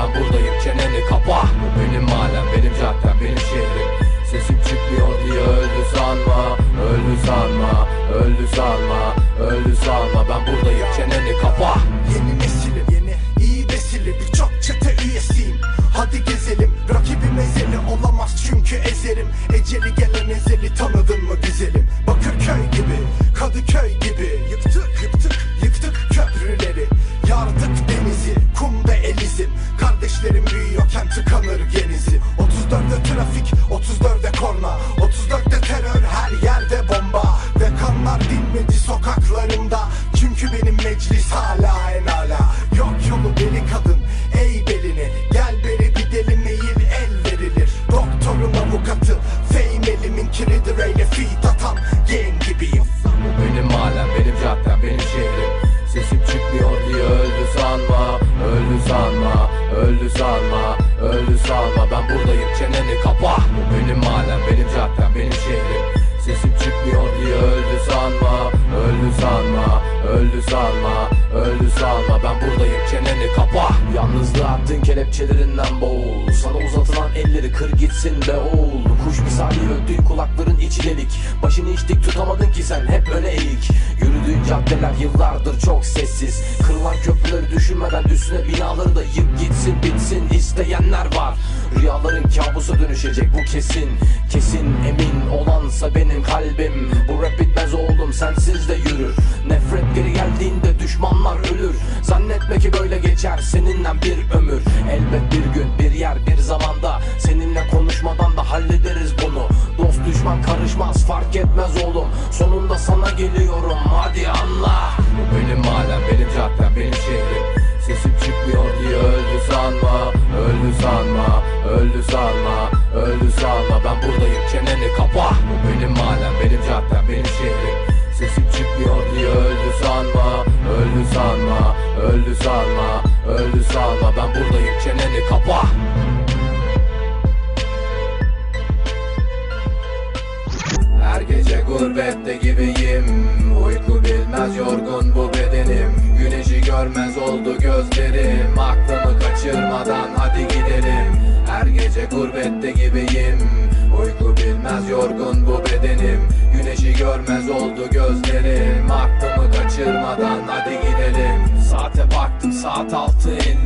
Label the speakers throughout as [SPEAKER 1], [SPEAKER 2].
[SPEAKER 1] Ben buradayım çeneni kapa.
[SPEAKER 2] Bu benim mahallem benim cadden benim şehrim. Sesim çıkmıyor diye öldü sanma Öldü sanma tıkanır genizi. 34'te trafik 34'te korna. 34'te terör her yerde bomba. Ve kanlar dinmedi sokaklarımda. Çünkü benim meclis hala en ala. Yok yolu deli kadın ey belini Gel beri bir deli el verilir. Doktorun avukatı fame elimin kiridir Eyle feed
[SPEAKER 1] öldü sanma Öldü sanma ben buradayım çeneni kapa.
[SPEAKER 3] Yalnızlığa attığın kelepçelerinden boğul. Sana uzatılan elleri kır gitsin be oğul. Kuş misali öttüğün kulakların içi delik. Başını hiç dik tutamadın ki sen hep öne eğik. Yürüdüğün caddeler yıllardır çok sessiz. Kırılan köprüleri düşünmeden üstüne binaları da yık gitsin bitsin. İsteyenler var. Rüyaların kabusa dönüşecek bu kesin. Kesin emin olansa benim kalbim. Bu rap bitmez oğlum sensiz de Zannetme ki böyle geçer. Seninle bir ömür Elbet bir gün bir yer bir zamanda. Seninle konuşmadan da hallederiz bunu. Dost düşman karışmaz fark etmez oğlum. Sonunda sana geliyorum hadi anla.
[SPEAKER 1] Bu benim mahallem benim caddem benim şehrim. Sesim çıkmıyor diye öldü sanma Öldü sanma öldü sanma Öldü sanma. Ben buradayım çeneni kapa. Bu benim mahallem benim caddem benim şehrim. Sesim çıkmıyor diye öldü sanma Öldü sanma öldü sanma Öldü sanma ben buradayım çeneni kapa. Her gece gurbette gibiyim. Uyku bilmez yorgun bu bedenim. Güneşi görmez oldu gözlerim. Aklımı kaçırmadan hadi gidelim. Her gece gurbette gibiyim. Uyku bilmez yorgun bu bedenim. Güneşi görmez oldu gözlerim. Aklımı saat 6.50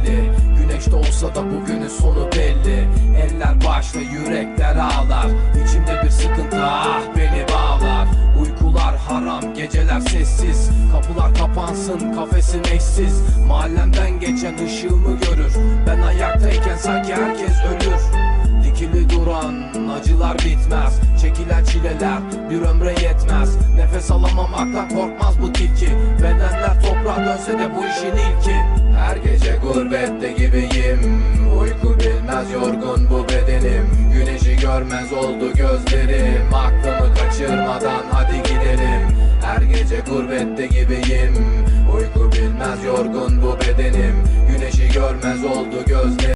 [SPEAKER 1] Güneş de olsa da bugünün sonu belli. Eller başta yürekler ağlar. İçimde bir sıkıntı ah beni bağlar. Uykular haram geceler sessiz. Kapılar kapansın kafesim eşsiz. Mahallemden geçen ışığımı görür. Ben ayaktayken sanki herkes ölür. Dikili duran acılar bitmez. Çekilen çileler bir ömre yetmez. Nefes alamamaktan korkmaz bu tilki. Bedenler toprağa dönse de bu işin ilki Her gece gurbette gibiyim. Uyku bilmez yorgun bu bedenim. Güneşi görmez oldu gözlerim. Aklımı kaçırmadan hadi gidelim. Her gece gurbette gibiyim. Uyku bilmez yorgun bu bedenim. Güneşi görmez oldu gözlerim